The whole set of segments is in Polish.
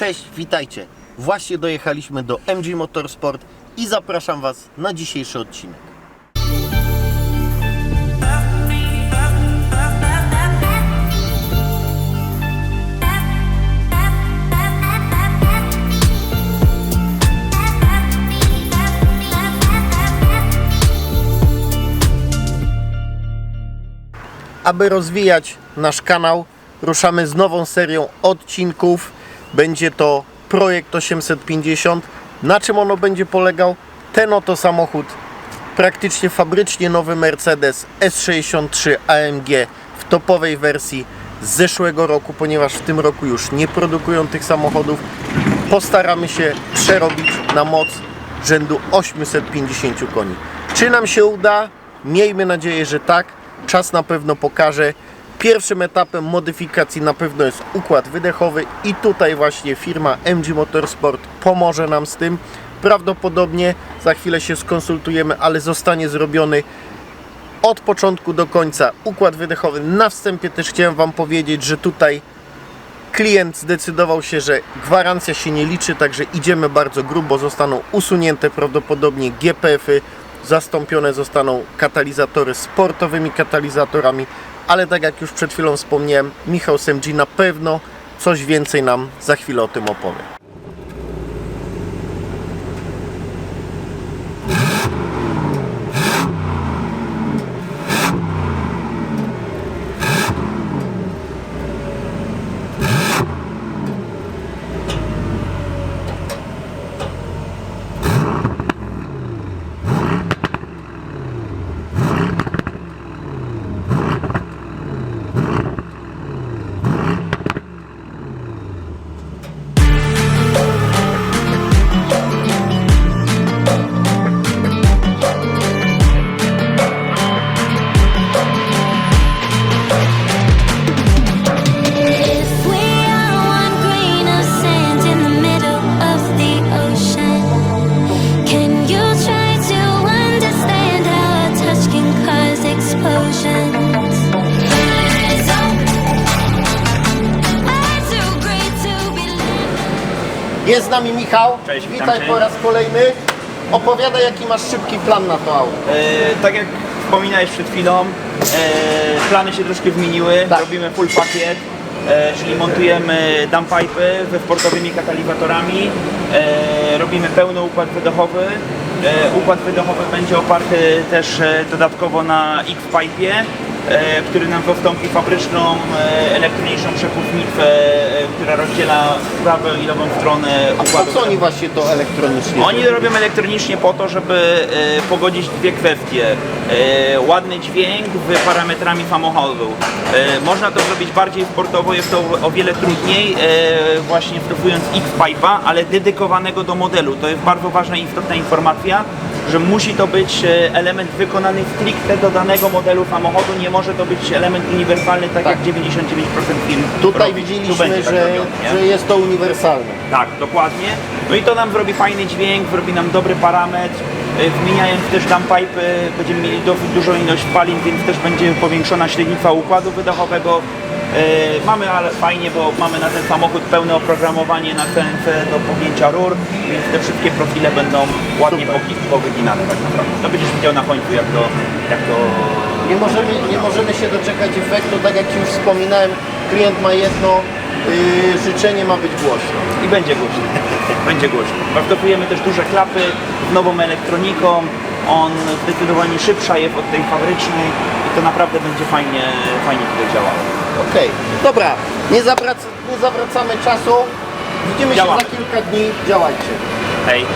Cześć, witajcie. Właśnie dojechaliśmy do MG Motorsport i zapraszam Was na dzisiejszy odcinek. Aby rozwijać nasz kanał, ruszamy z nową serią odcinków. Będzie to projekt 850. Na czym ono będzie polegał? Ten oto samochód, praktycznie fabrycznie nowy Mercedes S63 AMG w topowej wersji z zeszłego roku, ponieważ w tym roku już nie produkują tych samochodów. Postaramy się przerobić na moc rzędu 850 koni. Czy nam się uda? Miejmy nadzieję, że tak. Czas na pewno pokaże. Pierwszym etapem modyfikacji na pewno jest układ wydechowy i tutaj właśnie firma MG Motorsport pomoże nam z tym. Prawdopodobnie za chwilę się skonsultujemy, ale zostanie zrobiony od początku do końca układ wydechowy. Na wstępie też chciałem Wam powiedzieć, że tutaj klient zdecydował się, że gwarancja się nie liczy, także idziemy bardzo grubo. Zostaną usunięte prawdopodobnie GPF-y, zastąpione zostaną katalizatory sportowymi katalizatorami, ale tak jak już przed chwilą wspomniałem, Michał MG na pewno coś więcej nam za chwilę o tym opowie. Jest z nami Michał. Cześć, witam Witaj cię. po raz kolejny. Opowiadaj jaki masz szybki plan na to auto. E, tak jak wspominałeś przed chwilą, e, plany się troszkę zmieniły. Tak. Robimy full pakiet, e, czyli montujemy dumpipy ze sportowymi katalizatorami. E, robimy pełny układ wydechowy. E, układ wydechowy będzie oparty też e, dodatkowo na X-Pipe, który nam zastąpi fabryczną e, elektroniczną przepustnicę, e, która rozdziela prawą i lewą stronę A układu po co oni właśnie to elektronicznie? Oni robią elektronicznie po to, żeby e, pogodzić dwie kwestie. E, ładny dźwięk z parametrami samochodu. E, można to zrobić bardziej sportowo, jest to o wiele trudniej, e, właśnie stosując X-Pipe'a, ale dedykowanego do modelu. To jest bardzo ważna i istotna informacja, że musi to być element wykonany stricte do danego modelu samochodu, nie może to być element uniwersalny, tak, Tak. jak 99% firm Tutaj robi. Tu widzieliśmy, będzie tak że, robione, że jest to uniwersalne. Tak, dokładnie. No i to nam zrobi fajny dźwięk, zrobi nam dobry parametr. Y, Wymieniając też downpipe będziemy mieli dużą ilość spalin, więc też będzie powiększona średnica układu wydechowego. Y, Mamy ale fajnie, bo mamy na ten samochód pełne oprogramowanie na CNC do pogięcia rur, więc te wszystkie profile będą ładnie powyginane tak naprawdę. To będziesz widział na końcu jak to, jak to Nie możemy, nie możemy się doczekać efektu, tak jak Ci już wspominałem, klient ma jedno yy, życzenie, ma być głośno. i będzie głośno. Będzie głośno. Dostosujemy też duże klapy z nową elektroniką. On zdecydowanie szybsza jest od tej fabrycznej i to naprawdę będzie fajnie, fajnie tutaj działało. Okej, dobra, nie, zawrac nie zawracamy czasu. Widzimy Działamy. się za kilka dni, działajcie. Hej.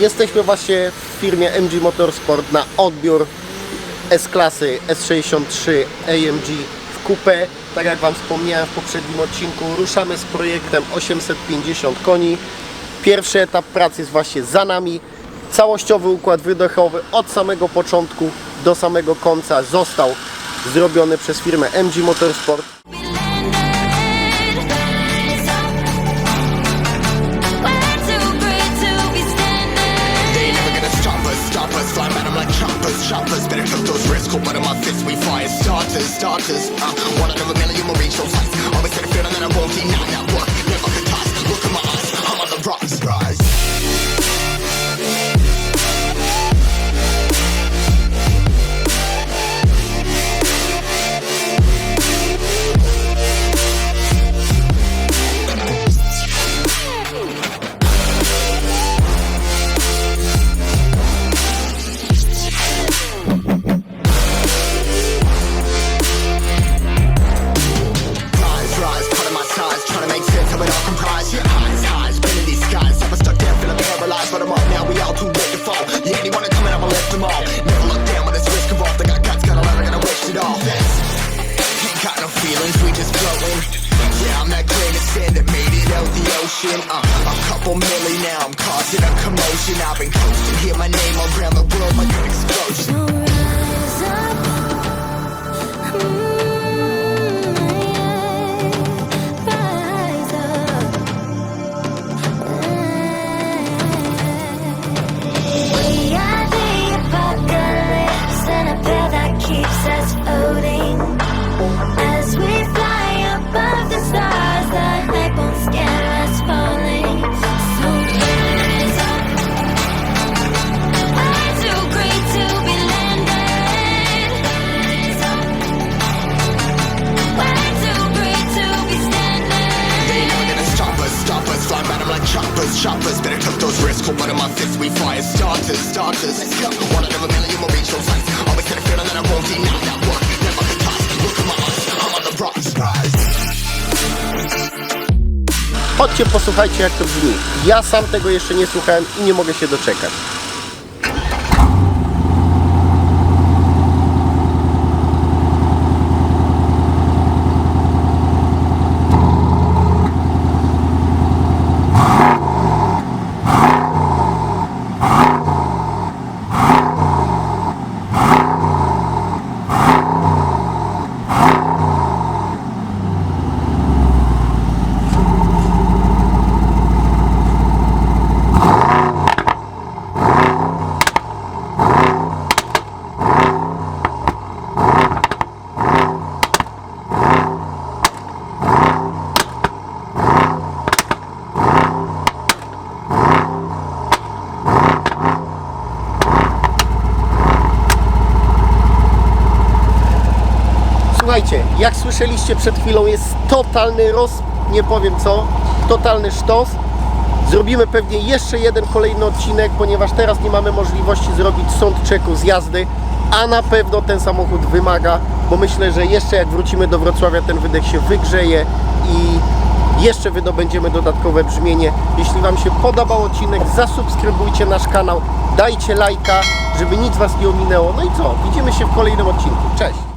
Jesteśmy właśnie w firmie MG Motorsport na odbiór S-klasy S63 AMG w coupé. Tak jak Wam wspomniałem w poprzednim odcinku, ruszamy z projektem 850 koni. Pierwszy etap pracy jest właśnie za nami. Całościowy układ wydechowy od samego początku do samego końca został zrobiony przez firmę MG Motorsport. Starters, starters. Uh, sand that made it out the ocean. Uh, a couple milli now, I'm causing a commotion. I've been coasting, hear my name around the world like an explosion. Fists, we fire starters, starters. Let's go. One of a million will reach heights. Always a feeling that I won't deny that. Never. Look in my eyes, I'm on the rise, rise. Chodźcie, posłuchajcie jak to brzmi. Ja sam tego jeszcze nie słuchałem i nie mogę się doczekać. Jak słyszeliście przed chwilą, jest totalny roz... nie powiem co, totalny sztos. Zrobimy pewnie jeszcze jeden kolejny odcinek, ponieważ teraz nie mamy możliwości zrobić sąd czeku z jazdy, a na pewno ten samochód wymaga, bo myślę, że jeszcze jak wrócimy do Wrocławia, ten wydech się wygrzeje i jeszcze wydobędziemy dodatkowe brzmienie. Jeśli Wam się podobał odcinek, zasubskrybujcie nasz kanał, dajcie lajka, żeby nic Was nie ominęło. No i co? Widzimy się w kolejnym odcinku. Cześć!